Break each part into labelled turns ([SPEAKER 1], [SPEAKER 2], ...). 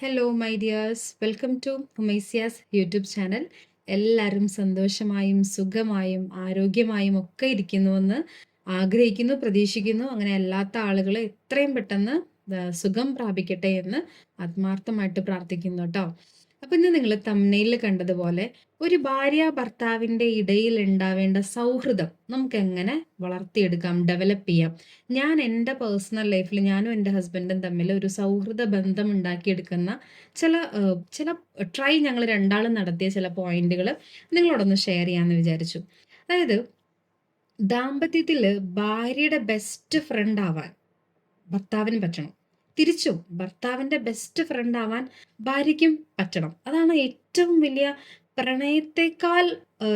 [SPEAKER 1] Hello my dears welcome to ഹുമൈസിയാസ് YouTube channel എല്ലാവരും സന്തോഷമായും സുഖമായും ആരോഗ്യമായും ഒക്കെ ഇരിക്കുന്നുവെന്ന് ആഗ്രഹിക്കുന്നു പ്രതീക്ഷിക്കുന്നു. അങ്ങനെ അല്ലാത്ത ആളുകൾ എത്രയും പെട്ടെന്ന് സുഖം പ്രാപിക്കട്ടെ എന്ന് ആത്മാർത്ഥമായിട്ട് പ്രാർത്ഥിക്കുന്നു കേട്ടോ. അപ്പം ഇന്ന് നിങ്ങൾ തമ്മനയിൽ കണ്ടതുപോലെ ഒരു ഭാര്യ ഭർത്താവിന്റെ ഇടയിൽ ഉണ്ടാവേണ്ട സൗഹൃദം നമുക്ക് എങ്ങനെ വളർത്തിയെടുക്കാം ഡെവലപ്പ് ചെയ്യാം. ഞാൻ എന്റെ പേഴ്സണൽ ലൈഫിൽ ഞാനും എന്റെ ഹസ്ബൻഡും തമ്മിൽ ഒരു സൗഹൃദ ബന്ധം ഉണ്ടാക്കിയെടുക്കുന്ന ചില ചില ട്രൈ ഞങ്ങൾ രണ്ടാളും നടത്തിയ ചില പോയിന്റുകൾ നിങ്ങളോടൊന്ന് ഷെയർ ചെയ്യാമെന്ന് വിചാരിച്ചു. അതായത് ദാമ്പത്യത്തിൽ ഭാര്യയുടെ ബെസ്റ്റ് ഫ്രണ്ട് ആവാൻ ഭർത്താവിന് പറ്റണം. തിരിച്ചും ഭർത്താവിന്റെ ബെസ്റ്റ് ഫ്രണ്ട് ആവാൻ ഭാര്യയ്ക്കും പറ്റണം. അതാണ് ഏറ്റവും വലിയ പ്രണയത്തെക്കാൾ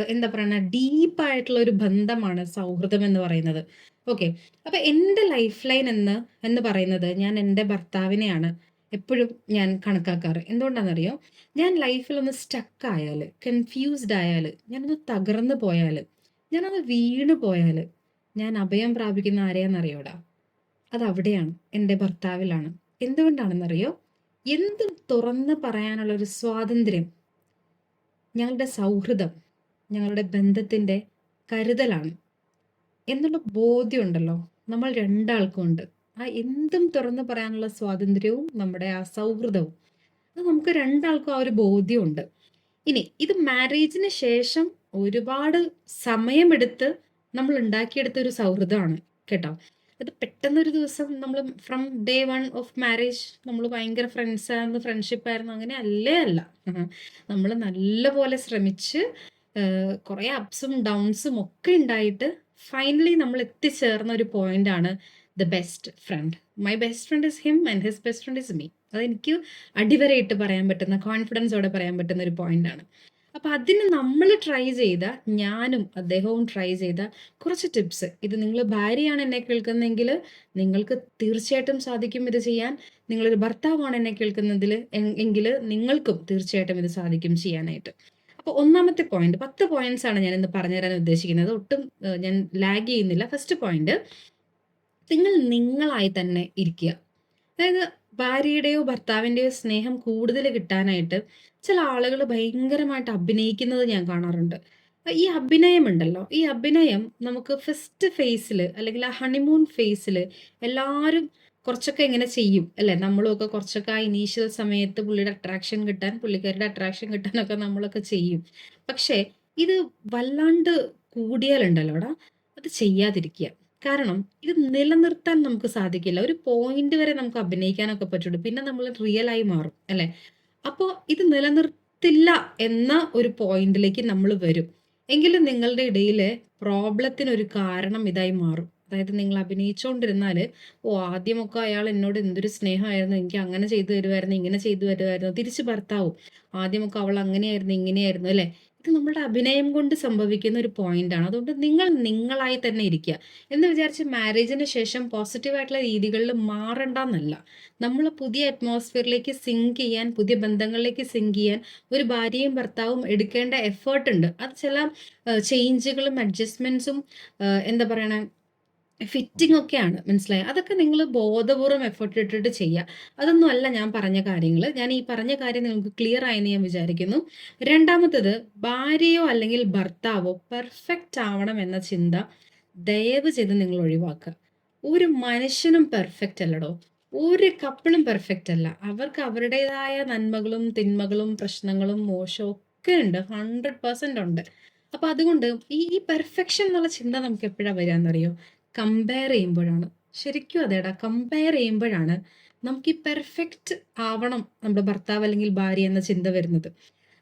[SPEAKER 1] എന്താ പറയുക ഡീപ്പായിട്ടുള്ള ഒരു ബന്ധമാണ് സൗഹൃദം എന്ന് പറയുന്നത്. ഓക്കെ അപ്പൊ എന്റെ ലൈഫ് ലൈൻ എന്ന് എന്ന് പറയുന്നത് ഞാൻ എന്റെ ഭർത്താവിനെയാണ് എപ്പോഴും ഞാൻ കണക്കാക്കാറ്. എന്തുകൊണ്ടാണെന്നറിയോ? ഞാൻ ലൈഫിൽ ഒന്ന് സ്റ്റക്ക് ആയാൽ കൺഫ്യൂസ്ഡ് ആയാൽ ഞാനൊന്ന് തകർന്നു പോയാൽ ഞാനൊന്ന് വീണു പോയാൽ ഞാൻ അഭയം പ്രാപിക്കുന്ന ആരെയാണെന്നറിയോടാ? അത് അവിടെയാണ് എന്റെ ഭർത്താവിലാണ്. എന്തുകൊണ്ടാണെന്നറിയോ? എന്തും തുറന്ന് പറയാനുള്ള ഒരു സ്വാതന്ത്ര്യം ഞങ്ങളുടെ സൗഹൃദം ഞങ്ങളുടെ ബന്ധത്തിന്റെ കരുതലാണ്. എന്നുള്ള ബോധ്യമുണ്ടല്ലോ നമ്മൾ രണ്ടാൾക്കും ഉണ്ട് ആ എന്തും തുറന്ന് പറയാനുള്ള സ്വാതന്ത്ര്യവും നമ്മുടെ ആ സൗഹൃദവും. അത് നമുക്ക് രണ്ടാൾക്കും ആ ഒരു ബോധ്യമുണ്ട്. ഇനി ഇത് മാരേജിന് ശേഷം ഒരുപാട് സമയമെടുത്ത് നമ്മൾ ഉണ്ടാക്കിയെടുത്ത ഒരു സൗഹൃദമാണ് കേട്ടോ? അത് പെട്ടെന്നൊരു ദിവസം നമ്മൾ from day one of marriage നമ്മൾ ഭയങ്കര ഫ്രണ്ട്ഷിപ്പ് ആയിരുന്നു അങ്ങനെ അല്ലേ അല്ല. നമ്മൾ നല്ലപോലെ ശ്രമിച്ച് കുറേ അപ്സും ഡൗൺസും ഒക്കെ ഉണ്ടായിട്ട് ഫൈനലി നമ്മൾ എത്തിച്ചേർന്ന ഒരു പോയിന്റ് ആണ് the best friend my best friend is him and his best friend is me അതെനിക്ക് അടിവരയിട്ട് പറയാൻ പറ്റുന്ന കോൺഫിഡൻസോടെ പറയാൻ പറ്റുന്ന ഒരു പോയിന്റ് ആണ്. അപ്പൊ അതിന് നമ്മൾ ട്രൈ ചെയ്ത ഞാനും അദ്ദേഹവും ട്രൈ ചെയ്ത കുറച്ച് ടിപ്സ് ഇത് നിങ്ങൾ ഭാര്യയാണ് എന്നെ കേൾക്കുന്നതെങ്കിൽ നിങ്ങൾക്ക് തീർച്ചയായിട്ടും സാധിക്കും ഇത് ചെയ്യാൻ. നിങ്ങളൊരു ഭർത്താവാണ് എന്നെ കേൾക്കുന്നതിൽ എങ്കിൽ നിങ്ങൾക്കും തീർച്ചയായിട്ടും ഇത് സാധിക്കും ചെയ്യാനായിട്ട്. അപ്പോൾ ഒന്നാമത്തെ പോയിന്റ് പത്ത് പോയിന്റ്സ് ആണ് ഞാൻ ഇന്ന് പറഞ്ഞു തരാൻ ഉദ്ദേശിക്കുന്നത്. ഒട്ടും ഞാൻ ലാഗ് ചെയ്യുന്നില്ല. ഫസ്റ്റ് പോയിന്റ് നിങ്ങൾ നിങ്ങളായി തന്നെ ഇരിക്കുക. അതായത് ഭാര്യയുടെയോ ഭർത്താവിന്റെയോ സ്നേഹം കൂടുതൽ കിട്ടാനായിട്ട് ചില ആളുകൾ ഭയങ്കരമായിട്ട് അഭിനയിക്കുന്നത് ഞാൻ കാണാറുണ്ട്. ഈ അഭിനയം ഉണ്ടല്ലോ ഈ അഭിനയം നമുക്ക് ഫസ്റ്റ് ഫേസിൽ അല്ലെങ്കിൽ ആ ഹണിമൂൺ ഫേസിൽ എല്ലാവരും കുറച്ചൊക്കെ ഇങ്ങനെ ചെയ്യും അല്ലേ? നമ്മളൊക്കെ കുറച്ചൊക്കെ ആ ഇനീഷ്യൽ സമയത്ത് പുള്ളിയുടെ അട്രാക്ഷൻ കിട്ടാൻ പുള്ളിക്കാരുടെ അട്രാക്ഷൻ കിട്ടാനൊക്കെ നമ്മളൊക്കെ ചെയ്യും. പക്ഷേ ഇത് വല്ലാണ്ട് കൂടിയാലുണ്ടല്ലോടാ അത് ചെയ്യാതിരിക്കുക. കാരണം ഇത് നിലനിർത്താൻ നമുക്ക് സാധിക്കില്ല. ഒരു പോയിന്റ് വരെ നമുക്ക് അഭിനയിക്കാനൊക്കെ പറ്റുള്ളൂ. പിന്നെ നമ്മൾ റിയൽ ആയി മാറും അല്ലെ? അപ്പോൾ ഇത് നിലനിർത്തില്ല എന്ന ഒരു പോയിന്റിലേക്ക് നമ്മൾ വരും. എങ്കിലും നിങ്ങളുടെ ഇടയിലെ പ്രോബ്ലത്തിനൊരു കാരണം ഇതായി മാറും. അതായത് നിങ്ങൾ അഭിനയിച്ചുകൊണ്ടിരുന്നാൽ ഓ ആദ്യമൊക്കെ അയാൾ എന്നോട് എന്തൊരു സ്നേഹമായിരുന്നു. എനിക്ക് അങ്ങനെ ചെയ്തു തരുമായിരുന്നു ഇങ്ങനെ ചെയ്തു തരുമായിരുന്നു തിരിച്ച് ഭർത്താവും. ആദ്യമൊക്കെ അവൾ അങ്ങനെയായിരുന്നു ഇങ്ങനെയായിരുന്നു അല്ലേ? ഇത് നമ്മുടെ അഭിനയം കൊണ്ട് സംഭവിക്കുന്ന ഒരു പോയിന്റ് ആണ്. അതുകൊണ്ട് നിങ്ങൾ നിങ്ങളായി തന്നെ ഇരിക്കുക. എന്ന് വിചാരിച്ച് മാരേജിന് ശേഷം പോസിറ്റീവ് ആയിട്ടുള്ള രീതികളിൽ മാറണ്ടെന്നല്ല. നമ്മൾ പുതിയ അറ്റ്മോസ്ഫിയറിലേക്ക് സിങ്ക് ചെയ്യാൻ പുതിയ ബന്ധങ്ങളിലേക്ക് സിങ്ക് ചെയ്യാൻ ഒരു ഭാര്യയും ഭർത്താവും എടുക്കേണ്ട എഫേർട്ട് ഉണ്ട്. അത് ചില ചേഞ്ചുകളും അഡ്ജസ്റ്റ്മെന്റ്സും എന്താ പറയണേ ഫിറ്റിംഗ് ഒക്കെയാണ് മനസ്സിലായി? അതൊക്കെ നിങ്ങൾ ബോധപൂർവം എഫേർട്ട് ഇട്ടിട്ട് ചെയ്യുക അതൊന്നും അല്ല ഞാൻ പറഞ്ഞ കാര്യങ്ങൾ ഞാൻ ഈ പറഞ്ഞ കാര്യം നിങ്ങൾക്ക് ക്ലിയർ ആയെന്ന് ഞാൻ വിചാരിക്കുന്നു. രണ്ടാമത്തത് ഭാര്യയോ അല്ലെങ്കിൽ ഭർത്താവോ പെർഫെക്റ്റ് ആവണം എന്ന ചിന്ത ദയവ് ചെയ്ത് നിങ്ങൾ ഒഴിവാക്കുക. ഒരു മനുഷ്യനും പെർഫെക്റ്റ് അല്ലടോ. ഒരു കപ്പിളും പെർഫെക്റ്റ് അല്ല. അവർക്ക് അവരുടേതായ നന്മകളും തിന്മകളും പ്രശ്നങ്ങളും മോശവും ഒക്കെ ഉണ്ട്. ഹൺഡ്രഡ് പെർസെന്റ് ഉണ്ട്. അപ്പോൾ അതുകൊണ്ട് ഈ പെർഫെക്ഷൻ എന്നുള്ള ചിന്ത നമുക്ക് എപ്പോഴാണ് വരികയെന്നറിയോ കമ്പയർ ചെയ്യുമ്പോഴാണ്. ശരിക്കും അതേടാ കമ്പയർ ചെയ്യുമ്പോഴാണ് നമുക്ക് ഈ പെർഫെക്റ്റ് ആവണം നമ്മുടെ ഭർത്താവ് അല്ലെങ്കിൽ ഭാര്യ എന്ന ചിന്ത വരുന്നത്.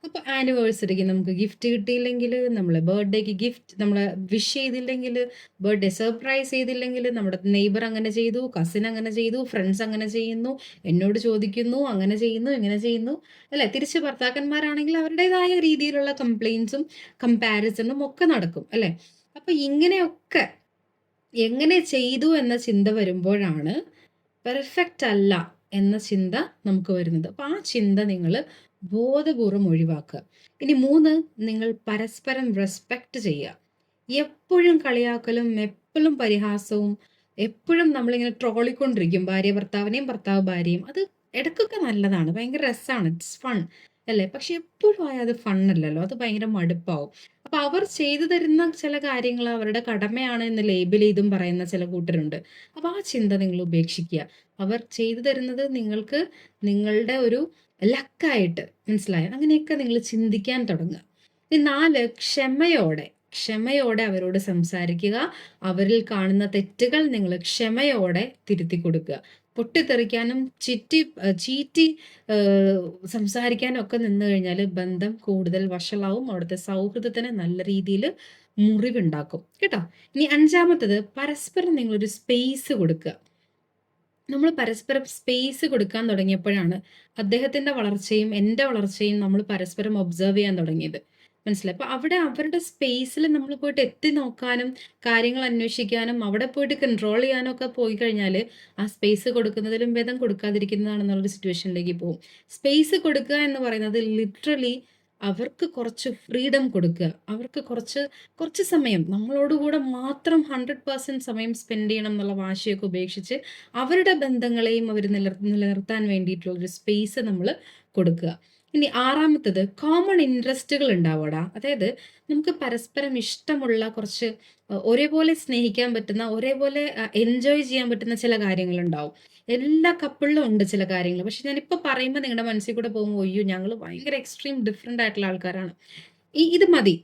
[SPEAKER 1] അപ്പോൾ ആനിവേഴ്സറിക്ക് നമുക്ക് ഗിഫ്റ്റ് കിട്ടിയില്ലെങ്കിൽ നമ്മളെ ബർത്ത്ഡേക്ക് ഗിഫ്റ്റ് നമ്മൾ വിഷ് ചെയ്തില്ലെങ്കിൽ ബർത്ത്ഡേ സർപ്രൈസ് ചെയ്തില്ലെങ്കിൽ നമ്മുടെ നെയ്ബർ അങ്ങനെ ചെയ്തു കസിൻ അങ്ങനെ ചെയ്തു ഫ്രണ്ട്സ് അങ്ങനെ ചെയ്യുന്നു എന്നോട് ചോദിക്കുന്നു അങ്ങനെ ചെയ്യുന്നു ഇങ്ങനെ ചെയ്യുന്നു അല്ലേ? തിരിച്ച് ഭർത്താക്കന്മാരാണെങ്കിൽ അവരുടേതായ രീതിയിലുള്ള കംപ്ലൈൻസും കമ്പാരിസണും ഒക്കെ നടക്കും അല്ലേ? അപ്പോൾ ഇങ്ങനെയൊക്കെ എങ്ങനെ ചെയ്തു എന്ന ചിന്ത വരുമ്പോഴാണ് പെർഫെക്റ്റ് അല്ല എന്ന ചിന്ത നമുക്ക് വരുന്നത്. അപ്പം ആ ചിന്ത നിങ്ങൾ ബോധപൂർവം ഒഴിവാക്കുക. ഇനി മൂന്ന് നിങ്ങൾ പരസ്പരം റെസ്പെക്റ്റ് ചെയ്യുക. എപ്പോഴും കളിയാക്കലും എപ്പോഴും പരിഹാസവും എപ്പോഴും നമ്മളിങ്ങനെ ട്രോളിക്കൊണ്ടിരിക്കും ഭാര്യ ഭർത്താവിനെയും ഭർത്താവ് ഭാര്യയും. അത് ഇടക്കൊക്കെ നല്ലതാണ്. ഭയങ്കര രസമാണ്. ഇറ്റ്സ് ഫൺ അല്ലേ? പക്ഷെ എപ്പോഴും ആയാൽ അത് ഫണ്ണല്ലല്ലോ അത് ഭയങ്കര മടുപ്പാവും. അപ്പൊ അവർ ചെയ്തു തരുന്ന ചില കാര്യങ്ങൾ അവരുടെ കടമയാണ് എന്ന് ലേബിൾ ചെയ്തും പറയുന്ന ചില കൂട്ടരുണ്ട്. അപ്പൊ ആ ചിന്ത നിങ്ങൾ ഉപേക്ഷിക്കുക. അവർ ചെയ്തു തരുന്നത് നിങ്ങൾക്ക് നിങ്ങളുടെ ഒരു ലക്കായിട്ട് മനസ്സിലായ അങ്ങനെയൊക്കെ നിങ്ങൾ ചിന്തിക്കാൻ തുടങ്ങുക. 4 ക്ഷമയോടെ, ക്ഷമയോടെ അവരോട് സംസാരിക്കുക. അവരിൽ കാണുന്ന തെറ്റുകൾ നിങ്ങൾ ക്ഷമയോടെ തിരുത്തി കൊടുക്കുക. പൊട്ടിത്തെറിക്കാനും ചിറ്റി ചീറ്റി സംസാരിക്കാനും ഒക്കെ നിന്ന് കഴിഞ്ഞാൽ ബന്ധം കൂടുതൽ വഷളാവും. അവിടുത്തെ സൗഹൃദത്തിന് നല്ല രീതിയിൽ മുറിവുണ്ടാക്കും. കേട്ടോ? ഇനി അഞ്ചാമത്തത് പരസ്പരം നിങ്ങളൊരു സ്പേസ് കൊടുക്കുക. നമ്മൾ പരസ്പരം സ്പേസ് കൊടുക്കാൻ തുടങ്ങിയപ്പോഴാണ് അദ്ദേഹത്തിന്റെ വളർച്ചയും എന്റെ വളർച്ചയും നമ്മൾ പരസ്പരം ഒബ്സർവ് ചെയ്യാൻ തുടങ്ങിയത്. മനസ്സിലായോ? അപ്പൊ അവിടെ അവരുടെ സ്പേസിൽ നമ്മൾ പോയിട്ട് എത്തി നോക്കാനും, കാര്യങ്ങൾ അന്വേഷിക്കാനും, അവിടെ പോയിട്ട് കൺട്രോൾ ചെയ്യാനും ഒക്കെ പോയി കഴിഞ്ഞാൽ ആ സ്പേസ് കൊടുക്കുന്നതിലും ഭേദം കൊടുക്കാതിരിക്കുന്നതാണെന്നുള്ളൊരു സിറ്റുവേഷനിലേക്ക് പോകും സ്പേസ് കൊടുക്കുക എന്ന് പറയുന്നത് ലിറ്ററലി അവർക്ക് കുറച്ച് ഫ്രീഡം കൊടുക്കുക. അവർക്ക് കുറച്ച് കുറച്ച് സമയം നമ്മളോടുകൂടെ മാത്രം 100% സമയം സ്പെൻഡ് ചെയ്യണം എന്നുള്ള വാശിയൊക്കെ ഉപേക്ഷിച്ച് അവരുടെ ബന്ധങ്ങളെയും അവർ നിലനിർത്താൻ വേണ്ടിയിട്ടുള്ള ഒരു സ്പേസ് നമ്മൾ കൊടുക്കുക. ഇനി ആറാമത്തത് കോമൺ ഇൻട്രസ്റ്റുകൾ ഉണ്ടാവടാ അതായത് നമുക്ക് പരസ്പരം ഇഷ്ടമുള്ള കുറച്ച് ഒരേപോലെ സ്നേഹിക്കാൻ പറ്റുന്ന, ഒരേപോലെ എൻജോയ് ചെയ്യാൻ പറ്റുന്ന ചില കാര്യങ്ങൾ ഉണ്ടാവും എല്ലാ കപ്പിളിലും ഉണ്ട് ചില കാര്യങ്ങൾ പക്ഷെ ഞാനിപ്പോൾ പറയുമ്പോൾ നിങ്ങളുടെ മനസ്സിൽ കൂടെ പോകുമ്പോൾ അയ്യോ! ഞങ്ങൾ ഭയങ്കര എക്സ്ട്രീം ഡിഫറെന്റ് ആയിട്ടുള്ള ആൾക്കാരാണ്. ഈ ഇത് മതി.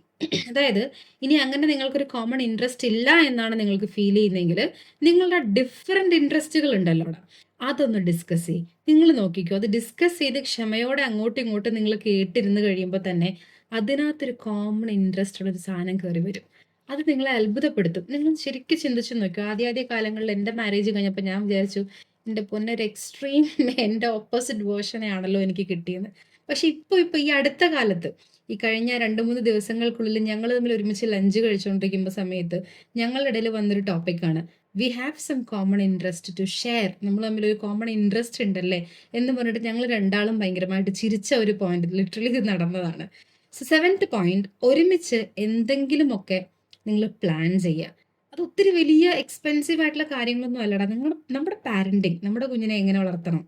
[SPEAKER 1] അതായത് ഇനി അങ്ങനെ നിങ്ങൾക്കൊരു കോമൺ ഇൻട്രസ്റ്റ് ഇല്ല എന്നാണ് നിങ്ങൾക്ക് ഫീൽ ചെയ്യുന്നതെങ്കിൽ നിങ്ങളുടെ ഡിഫറന്റ് ഇൻട്രസ്റ്റുകൾ ഉണ്ടല്ലോടാ. അതൊന്ന് ഡിസ്കസ് ചെയ്യും നിങ്ങൾ നോക്കിക്കോ. അത് ഡിസ്കസ് ചെയ്ത് ക്ഷമയോടെ അങ്ങോട്ടും ഇങ്ങോട്ടും നിങ്ങൾ കേട്ടിരുന്ന് കഴിയുമ്പോൾ തന്നെ അതിനകത്തൊരു കോമൺ ഇൻട്രസ്റ്റ് ഉള്ളൊരു സാധനം കയറി വരും. അത് നിങ്ങളെ അത്ഭുതപ്പെടുത്തും. നിങ്ങൾ ശരിക്കും ചിന്തിച്ചു നോക്കൂ ആദ്യ ആദ്യ കാലങ്ങളിൽ എന്റെ മാരേജ് കഴിഞ്ഞപ്പോൾ ഞാൻ വിചാരിച്ചു എന്റെ പൊന്നൊരു എക്സ്ട്രീം എന്റെ ഓപ്പോസിറ്റ് വേർഷനെ ആണല്ലോ എനിക്ക് കിട്ടിയത് പക്ഷെ ഇപ്പോൾ ഇപ്പോൾ ഈ അടുത്ത കാലത്ത് ഈ കഴിഞ്ഞ 2, 3 ദിവസങ്ങൾക്കുള്ളിൽ ഞങ്ങൾ തമ്മിൽ ഒരുമിച്ച് ലഞ്ച് കഴിച്ചുകൊണ്ടിരിക്കുമ്പോൾ സമയത്ത് ഞങ്ങളുടെ ഇടയിൽ വന്നൊരു ടോപ്പിക്കാണ്. We have some common interest to share. നമ്മൾ തമ്മിൽ ഒരു കോമൺ ഇൻട്രസ്റ്റ് ഉണ്ടല്ലേ എന്ന് പറഞ്ഞിട്ട് ഞങ്ങൾ രണ്ടാളും ഭയങ്കരമായിട്ട് ചിരിച്ച ഒരു പോയിന്റ് ലിറ്ററലി ഇത് നടന്നതാണ്. സോ സെവൻത്ത് പോയിന്റ് ഒരുമിച്ച് എന്തെങ്കിലുമൊക്കെ നിങ്ങൾ പ്ലാൻ ചെയ്യുക. അത് ഒത്തിരി വലിയ എക്സ്പെൻസീവ് ആയിട്ടുള്ള കാര്യങ്ങളൊന്നും അല്ലടാ. നിങ്ങൾ നമ്മുടെ പാരന്റിങ് നമ്മുടെ കുഞ്ഞിനെ എങ്ങനെ വളർത്തണം?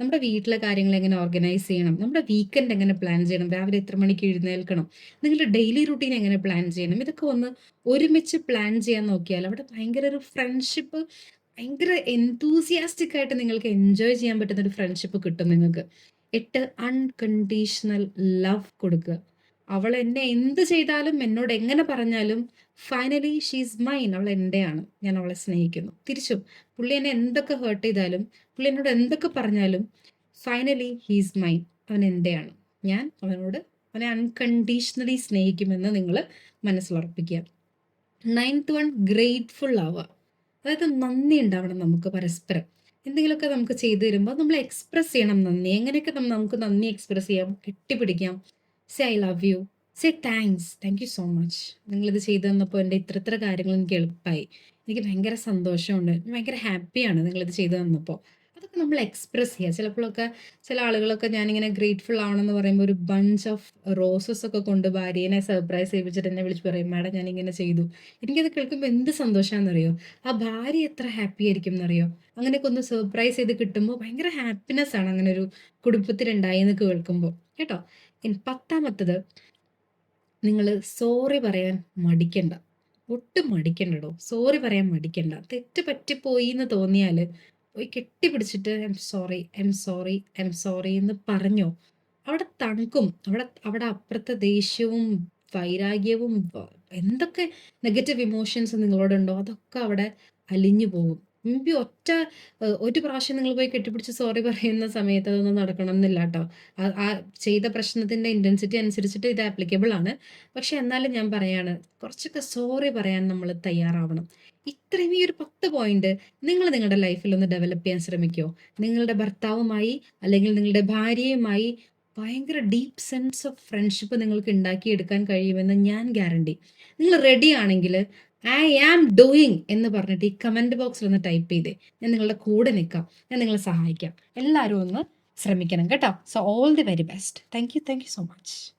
[SPEAKER 1] നമ്മുടെ വീട്ടിലെ കാര്യങ്ങൾ എങ്ങനെ ഓർഗനൈസ് ചെയ്യണം? നമ്മുടെ വീക്കെൻഡ് എങ്ങനെ പ്ലാൻ ചെയ്യണം? രാവിലെ എത്ര മണിക്ക് എഴുന്നേൽക്കണം? നിങ്ങളുടെ ഡെയിലി റുട്ടീൻ എങ്ങനെ പ്ലാൻ ചെയ്യണം? ഇതൊക്കെ ഒന്ന് ഒരുമിച്ച് പ്ലാൻ ചെയ്യാൻ നോക്കിയാൽ അവിടെ ഭയങ്കര ഒരു ഫ്രണ്ട്ഷിപ്പ് ഭയങ്കര എൻതൂസിയാസ്റ്റിക് ആയിട്ട് നിങ്ങൾക്ക് എൻജോയ് ചെയ്യാൻ പറ്റുന്ന ഒരു ഫ്രണ്ട്ഷിപ്പ് കിട്ടും നിങ്ങൾക്ക്. എട്ട് അൺകണ്ടീഷണൽ ലവ് കൊടുക്കുക. അവൾ എന്നെ എന്ത് ചെയ്താലും എന്നോട് എങ്ങനെ പറഞ്ഞാലും ഫൈനലി ഷീസ് മൈൻ. അവൾ എന്റെയാണ് ഞാൻ അവളെ സ്നേഹിക്കുന്നു. തിരിച്ചും പുള്ളി എന്നെ എന്തൊക്കെ ഹേർട്ട് ചെയ്താലും, പുള്ളി എന്നോട് എന്തൊക്കെ പറഞ്ഞാലും ഫൈനലി ഹീസ് മൈൻ. അവൻ എന്റെയാണ് ഞാൻ അവനോട് അവനെ അൺകണ്ടീഷണലി സ്നേഹിക്കുമെന്ന് നിങ്ങൾ മനസ്സിലുറപ്പിക്കുക. നയൻത്ത് വൺ ഗ്രേറ്റ്ഫുൾ ആവുക. അതായത് നന്ദി ഉണ്ടാവണം നമുക്ക് പരസ്പരം. എന്തെങ്കിലുമൊക്കെ നമുക്ക് ചെയ്തു തരുമ്പോൾ നമ്മൾ എക്സ്പ്രസ് ചെയ്യണം നന്ദി. എങ്ങനെയൊക്കെ നമുക്ക് നന്ദി എക്സ്പ്രസ് ചെയ്യാം? കെട്ടിപ്പിടിക്കാം. Say I love you. Say thanks. Thank you so much. നിങ്ങളിത് ചെയ്തു തന്നപ്പോൾ എന്റെ ഇത്ര ഇത്ര കാര്യങ്ങൾ എനിക്ക് എളുപ്പമായി എനിക്ക് ഭയങ്കര സന്തോഷമുണ്ട്. ഭയങ്കര ഹാപ്പിയാണ് നിങ്ങളിത് ചെയ്തു തന്നപ്പോൾ അതൊക്കെ നമ്മൾ എക്സ്പ്രസ് ചെയ്യുക. ചിലപ്പോഴൊക്കെ ചില ആളുകളൊക്കെ ഞാനിങ്ങനെ ഗ്രേറ്റ്ഫുൾ ആവണമെന്ന് പറയുമ്പോൾ ഒരു ബഞ്ച് ഓഫ് റോസസ് ഒക്കെ കൊണ്ട് ഭാര്യേനെ സർപ്രൈസ് ചെയ്യിപ്പിച്ചിട്ട് എന്നെ വിളിച്ച് പറയും മാഡം ഞാനിങ്ങനെ ചെയ്തു. എനിക്കത് കേൾക്കുമ്പോൾ എന്ത് സന്തോഷമാണെന്നറിയോ ആ ഭാര്യ എത്ര ഹാപ്പി ആയിരിക്കും എന്നറിയോ? അങ്ങനെയൊക്കെ ഒന്ന് സർപ്രൈസ് ചെയ്ത് കിട്ടുമ്പോൾ ഭയങ്കര ഹാപ്പിനെസ് ആണ് അങ്ങനെ ഒരു കുടുംബത്തിൽ എന്നൊക്കെ കേൾക്കുമ്പോൾ കേട്ടോ? ഇനി പത്താമത്തത് നിങ്ങൾ സോറി പറയാൻ മടിക്കണ്ട. ഒട്ടും മടിക്കണ്ടടോ. സോറി പറയാൻ മടിക്കണ്ട. തെറ്റ് പറ്റിപ്പോയിന്ന് തോന്നിയാൽ പോയി കെട്ടിപ്പിടിച്ചിട്ട് I'm sorry, I'm sorry, I'm sorry എന്ന് പറഞ്ഞോ. അവിടെ തണുക്കും. അവിടെ അവിടെ അപ്പുറത്തെ ദേഷ്യവും, വൈരാഗ്യവും എന്തൊക്കെ നെഗറ്റീവ് ഇമോഷൻസ് നിങ്ങളോടുണ്ടോ അതൊക്കെ അവിടെ അലിഞ്ഞു പോകും. ബി ഒറ്റ ഒരു പ്രാവശ്യം നിങ്ങൾ പോയി കെട്ടിപ്പിടിച്ച് സോറി പറയുന്ന സമയത്ത് അതൊന്നും നടക്കണം എന്നില്ല കേട്ടോ ആ ചെയ്ത പ്രശ്നത്തിന്റെ ഇന്റൻസിറ്റി അനുസരിച്ചിട്ട് ഇത് ആപ്ലിക്കബിൾ ആണ്. പക്ഷെ എന്നാലും ഞാൻ പറയാണ് കുറച്ചൊക്കെ സോറി പറയാൻ നമ്മൾ തയ്യാറാവണം. ഇത്രയും ഈ ഒരു 10 പോയിന്റ് നിങ്ങൾ നിങ്ങളുടെ ലൈഫിൽ ഒന്ന് ഡെവലപ്പ് ചെയ്യാൻ ശ്രമിക്കുമോ നിങ്ങളുടെ ഭർത്താവുമായി അല്ലെങ്കിൽ നിങ്ങളുടെ ഭാര്യയുമായി ഭയങ്കര ഡീപ്പ് സെൻസ് ഓഫ് ഫ്രണ്ട്ഷിപ്പ് നിങ്ങൾക്ക് ഉണ്ടാക്കിയെടുക്കാൻ കഴിയുമെന്ന് ഞാൻ ഗ്യാരണ്ടി. നിങ്ങൾ റെഡി ആണെങ്കിൽ ഐ ആം ഡൂയിങ് എന്ന് പറഞ്ഞിട്ട് ഈ കമന്റ് ബോക്സിൽ ഒന്ന് ടൈപ്പ് ചെയ്തേ. ഞാൻ നിങ്ങളുടെ കൂടെ നിൽക്കാം ഞാൻ നിങ്ങളെ സഹായിക്കാം. എല്ലാവരും ഒന്ന് ശ്രമിക്കണം കേട്ടോ. So all the very best. Thank you, thank you so much.